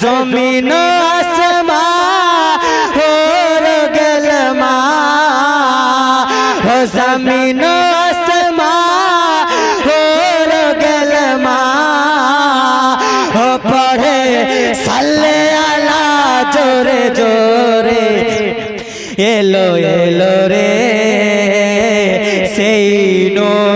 জমিন আসমা হোর গেল মা। জমিন আসমা হোর গেল মা। পড়ে সালে আলা জোরে জোরে। এলো এলো রে, সেই নয়